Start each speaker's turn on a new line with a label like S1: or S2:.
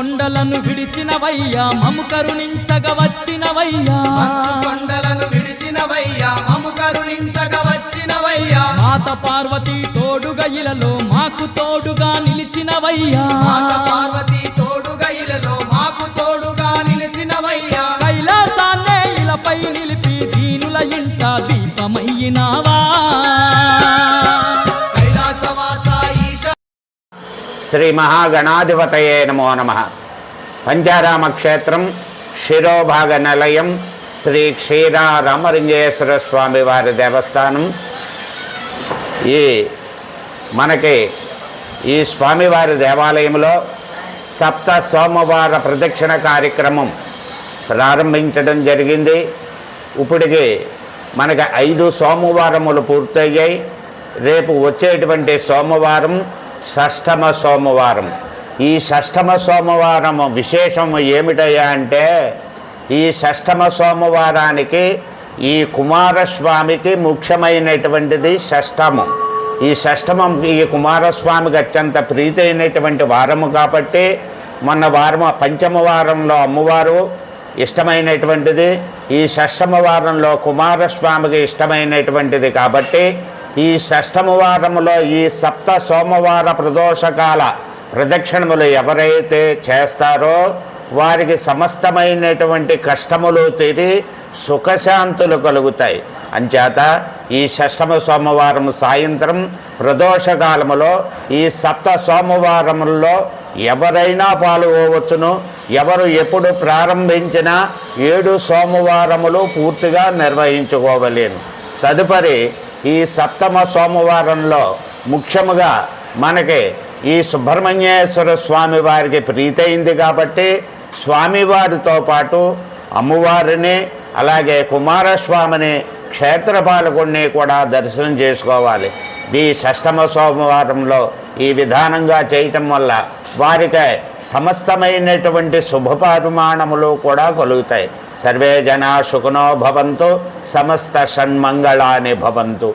S1: కొండలను విడిచినవయ్యా మము కరుణించగ వచ్చినవయ్యా.
S2: కొండలను విడిచినవయ్యా మము కరుణించగ వచ్చినవయ్యా.
S1: మాత పార్వతి తోడుగా ఇలలో మాకు తోడుగా నిలిచినవయ్యా.
S2: మాత పార్వతి తోడుగా ఇలలో మాకు తోడుగా నిలిచినవయ్యా.
S1: కైలాసాన్నే ఇలపై నిలిపి దీనుల ఇంట దీపమయ్యినావా.
S3: శ్రీ మహాగణాధిపతయే నమో నమ. పంచారామక్షేత్రం శిరోభాగ నిలయం శ్రీ క్షీరారామలింగేశ్వర స్వామి వారి దేవస్థానం. ఈ మనకి ఈ స్వామివారి దేవాలయంలో సప్త సోమవార ప్రదక్షిణ కార్యక్రమం ప్రారంభించడం జరిగింది. ఇప్పటికి మనకి ఐదు సోమవారములు పూర్తయ్యాయి. రేపు వచ్చేటువంటి సోమవారం షష్టమ సోమవారం. ఈ షష్టమ సోమవారం విశేషం ఏమిటయ్యా అంటే ఈ షష్టమ సోమవారానికి ఈ కుమారస్వామికి ముఖ్యమైనటువంటిది షష్టము. ఈ షష్టమం ఈ కుమారస్వామికి అత్యంత ప్రీతి అయినటువంటి వారము కాబట్టి మొన్న వారం పంచమ వారంలో అమ్మవారు ఇష్టమైనటువంటిది ఈ షష్టమ వారంలో కుమారస్వామికి ఇష్టమైనటువంటిది కాబట్టి ఈ షష్టమ వారములో ఈ సప్త సోమవార ప్రదోషకాల ప్రదక్షిణములు ఎవరైతే చేస్తారో వారికి సమస్తమైనటువంటి కష్టములు తీరి సుఖశాంతులు కలుగుతాయి. అంచేత ఈ షష్టమ సోమవారం సాయంత్రం ప్రదోషకాలములో ఈ సప్త సోమవారములలో ఎవరైనా పాల్గొవచ్చును. ఎవరు ఎప్పుడు ప్రారంభించినా ఏడు సోమవారములు పూర్తిగా నిర్వహించుకోవలేను. తదుపరి ఈ సప్తమ సోమవారంలో ముఖ్యముగా మనకి ఈ సుబ్రహ్మణ్యేశ్వర స్వామి వారికి ప్రీతయింది కాబట్టి స్వామివారితో పాటు అమ్మవారిని అలాగే కుమారస్వామిని క్షేత్రపాలకుడిని కూడా దర్శనం చేసుకోవాలి. ఈ షష్టమ సోమవారంలో ఈ విధానంగా చేయటం వల్ల వారికి సమస్తమైనటువంటి శుభపరిమాణములు కూడా కలుగుతాయి. सर्वे जना सुखनो भवन्तु समस्त षण्मङ्गलानि भवन्तु।